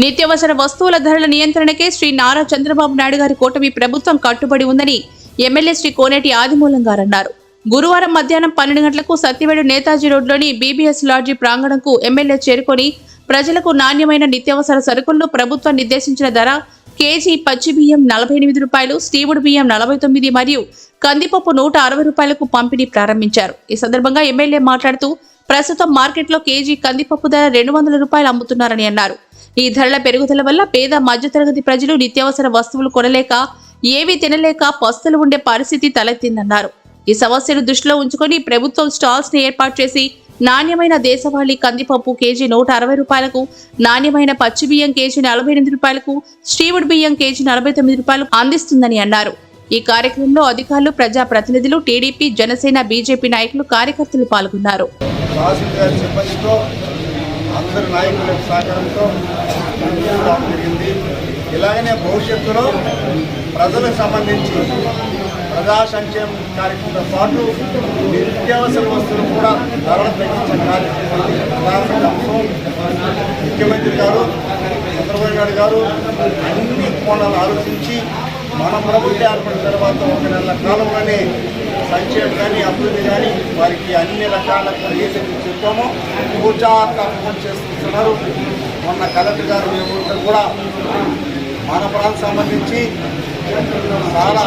నిత్యావసర వస్తువుల ధరల నియంత్రణకే శ్రీ నారా చంద్రబాబు నాయుడు గారి కూటమి ప్రభుత్వం కట్టుబడి ఉందని ఎమ్మెల్యే శ్రీ కోనేటి ఆదిమూలం గారు అన్నారు గురువారం మధ్యాహ్నం పన్నెండు గంటలకు సత్యవేడు నేతాజీ రోడ్లోని బీబీఎస్ లాడ్జీ ప్రాంగణంకు ఎమ్మెల్యే చేరుకొని ప్రజలకు నాణ్యమైన నిత్యావసర సరుకులను ప్రభుత్వం నిర్దేశించిన ధర కేజీ పచ్చి బియ్యం నలభై ఎనిమిది రూపాయలు స్టీవుడు బియ్యం నలభై తొమ్మిది మరియు కందిపప్పు నూట అరవై రూపాయలకు పంపిణీ ప్రారంభించారు. ఈ సందర్భంగా ఎమ్మెల్యే మాట్లాడుతూ ప్రస్తుతం మార్కెట్లో కేజీ కందిపప్పు ధర రెండు వందల రూపాయలు అమ్ముతున్నారని అన్నారు. ఈ ధరల పెరుగుదల వల్ల పేద మధ్యతరగతి ప్రజలు నిత్యావసర వస్తువులు కొనలేక ఏవి తినలేక పస్తులు ఉండే పరిస్థితి తలెత్తిందన్నారు. ఈ సమస్యను దృష్టిలో ఉంచుకొని ప్రభుత్వం స్టాల్స్ని ఏర్పాటు చేసి నాణ్యమైన దేశవాళీ కందిపప్పు కేజీ నూట అరవై రూపాయలకు నాణ్యమైన పచ్చి బియ్యం కేజీ నలభై ఎనిమిది రూపాయలకు స్టీవుడ్ బియ్యం కేజీ నలభై తొమ్మిది రూపాయలు అందిస్తుందని అన్నారు. ఈ కార్యక్రమంలో అధికారులు ప్రజా ప్రతినిధులు టీడీపీ జనసేన బీజేపీ నాయకులు కార్యకర్తలు పాల్గొన్నారు. అందరి నాయకుల సహకారంతో రావడం జరిగింది. ఇలాగనే భవిష్యత్తులో ప్రజలకు సంబంధించి ప్రజా సంక్షేమ కార్యక్రమంతో పాటు నిత్యావసర వస్తువులు కూడా ధరలు తగ్గించే కార్యక్రమం ప్రధాన అంశం ముఖ్యమంత్రి గారు చంద్రబాబు నాయుడు గారు అన్ని కోణాలు ఆలోచించి మన ప్రభుత్వం ఏర్పడిన తర్వాత ఒక నెల కాలంలోనే సంక్షేమం కానీ అభివృద్ధి కానీ వారికి అన్ని రకాల ప్రదేశాలు ఏదైతే పూజాకర్మం చేస్తున్నారు. మొన్న కలెక్టర్ గారు మేము కూడా మన ప్రాంతం సంబంధించి చాలా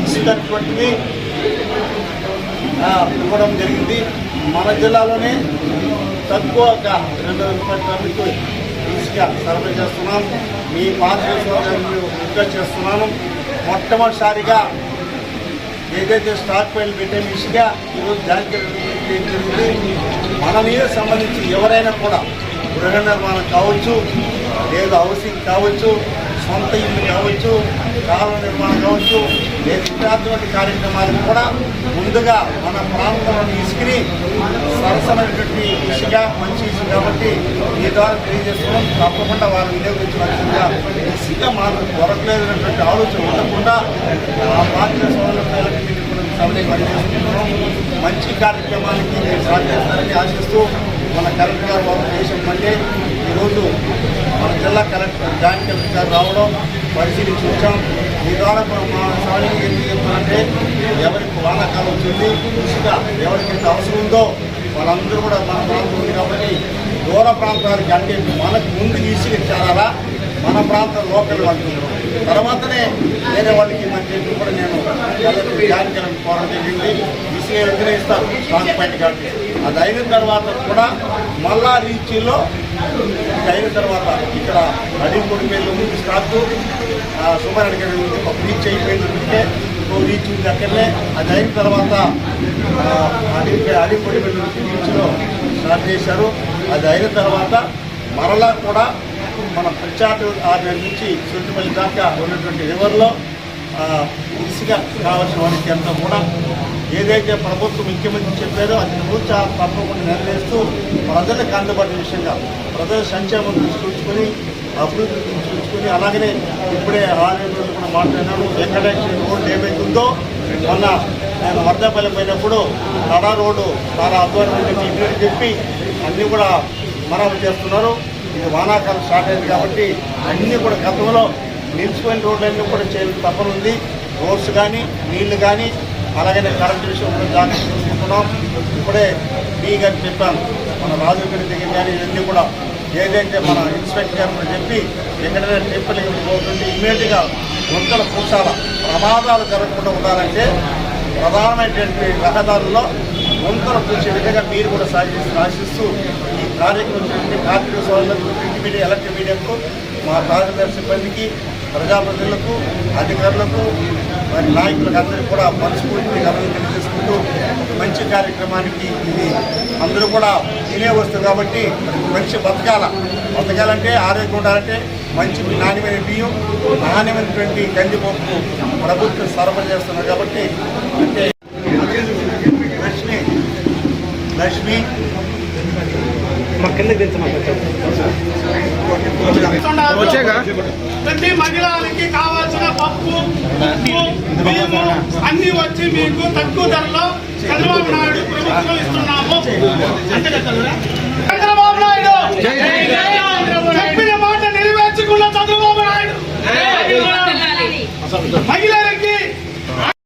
ఇచ్చినటువంటివి ఇవ్వడం జరిగింది. మన జిల్లాలోనే తక్కువగా రెండు రూపాయల టన్నుకు ఇసుక సరఫరా చేస్తున్నాం. మీ పాత్ర రిక్వెస్ట్ చేస్తున్నాను. మొట్టమొదటిసారిగా ఏదైతే స్టాక్ పైలు పెట్టే ఈరోజు దానికి జరుగుతుంది మన మీద సంబంధించి ఎవరైనా కూడా గృహ నిర్మాణం కావచ్చు లేదు హౌసింగ్ కావచ్చు సొంత ఇల్లు కావచ్చు కాలువ నిర్మాణం కావచ్చు లేదు ఇట్లాంటి కార్యక్రమాలకు కూడా ముందుగా మన ప్రాంతంలోని ఇసుకని సరసమైనటువంటి ఇసుగా మంచి ఇసుక కాబట్టి ఈ ద్వారా తెలియజేస్తున్నాం. తప్పకుండా వారు వినియోగించవలసిందిగా ఇసుక మాకు దొరకలేదనేటువంటి ఆలోచన ఉండకుండా ఆ పార్టీ సోదరులకు సభని పనిచేస్తున్నాం మంచి కార్యక్రమానికి మీరు సాధిస్తారని ఆశిస్తూ మన కలెక్టర్ గారు వారు దేశం అంటే ఈరోజు మన జిల్లా కలెక్టర్ జాయింట్ కలెక్టర్ రావడం పరిశీలించి వచ్చాం ఈ ద్వారా మా- మా సభని ఎందుకు ఎవరికి వానాకాలం వచ్చింది ఇసుక ఎవరికైతే అవసరం ఉందో వాళ్ళందరూ కూడా మన ప్రాంతం ఉంది కాబట్టి దూర ప్రాంతాలకి అంటే మనకు ముందు ఇసుక మన ప్రాంతం లోకల్ వాళ్ళు తర్వాతనే వేరే వాళ్ళకి మన చెప్పి కూడా నేను కలెక్టర్ జాయిన్ కోరడం జరిగింది. ఇసుక వెంటనే ఇస్తారు? పాయింట్ కాబట్టి అది అయిన తర్వాత కూడా మళ్ళా రీచ్లో ఇది అయిన తర్వాత ఇక్కడ అడిగి కొడిపోయింది ఉంది స్టాక్ సుమారు గారి ఉంది ఒక రీచ్ అయిపోయింది ఉంటే ఇంకో రీచ్ ఉంది అక్కడనే. అది అయిన తర్వాత అడిగి అడిగి కొడిపోయింది రీచ్లో స్టార్ట్ చేశారు. అది అయిన తర్వాత మరలా కూడా మన ప్రచార ఆరు నుంచి సుట్టిపల్లి దాకా ఉన్నటువంటి రివర్లో ఇసుక కావాల్సిన వారికి అంతా కూడా ఏదైతే ప్రభుత్వం ముఖ్యమంత్రి చెప్పారో అది పూర్తి తప్పకుండా నెరవేరుస్తూ ప్రజలకు అందుబాటు విషయంగా ప్రజల సంక్షేమం చూసుకొని అభివృద్ధి చూసుకొని అలాగనే ఇప్పుడే ఆరు కూడా మాట్లాడినాను వెంకటేశ్వర రోడ్డు ఏమైతుందో మొన్న నేను వర్ధపల్లి పోయినప్పుడు తడా రోడ్డు చాలా అధ్వానం ఇద్దరు చెప్పి అన్నీ కూడా మరమ్మతు చేస్తున్నారు. ఇది వానాకాలం స్టార్ట్ అయింది కాబట్టి అన్నీ కూడా గతంలో నిలిచిపోయిన రోడ్లన్నీ కూడా చేయాలి తప్పనుంది. రోడ్స్ కానీ నీళ్ళు కానీ అలాగనే కరెంట్ విషయంలో జాగ్రత్త తీసుకుంటున్నాం ఇప్పుడే మీ గారికి చెప్పాను మన రాజు దగ్గర కానీ ఇవన్నీ కూడా ఏదైతే మన ఇన్స్పెక్టర్ గారు చెప్పి ఎక్కడైనా టెంపుల్ పోతుంటే ఇమీడియట్గా గుంతలు కూర్చాల ప్రమాదాలు జరగకుండా ఉండాలంటే ప్రధానమైనటువంటి రహదారుల్లో గుంతలు పూసే విధంగా మీరు కూడా సాధిస్తూ ఆశిస్తూ ఈ కార్యక్రమం చేసిన సోదరులకు ప్రింట్ మీడియా ఎలక్ట్రిక్ మీడియాకు మా కార్యదర్శి సిబ్బందికి ప్రజాప్రతినిధులకు అధికారులకు మరి నాయకులకు అందరికీ కూడా మనస్ఫూర్తిని గమనం తెలియజేసుకుంటూ మంచి కార్యక్రమానికి ఇది అందరూ కూడా తినే వస్తుంది కాబట్టి మంచి బతకాల. బతకాలంటే ఆరోగ్యం ఉండాలంటే మంచి నాణ్యమైన బియ్యం నాణ్యమైనటువంటి కందిపప్పు ప్రభుత్వం సరఫరా చేస్తున్నారు కాబట్టి అంటే లక్ష్మి లక్ష్మి. మా కింద దించమా ప్రతి మహిళలకి కావాల్సిన పప్పు ఉప్పు బియ్యము అన్ని వచ్చి మీకు తక్కువ ధరలో చంద్రబాబు నాయుడు ప్రభుత్వం ఇస్తున్నాము. అంతే కదా?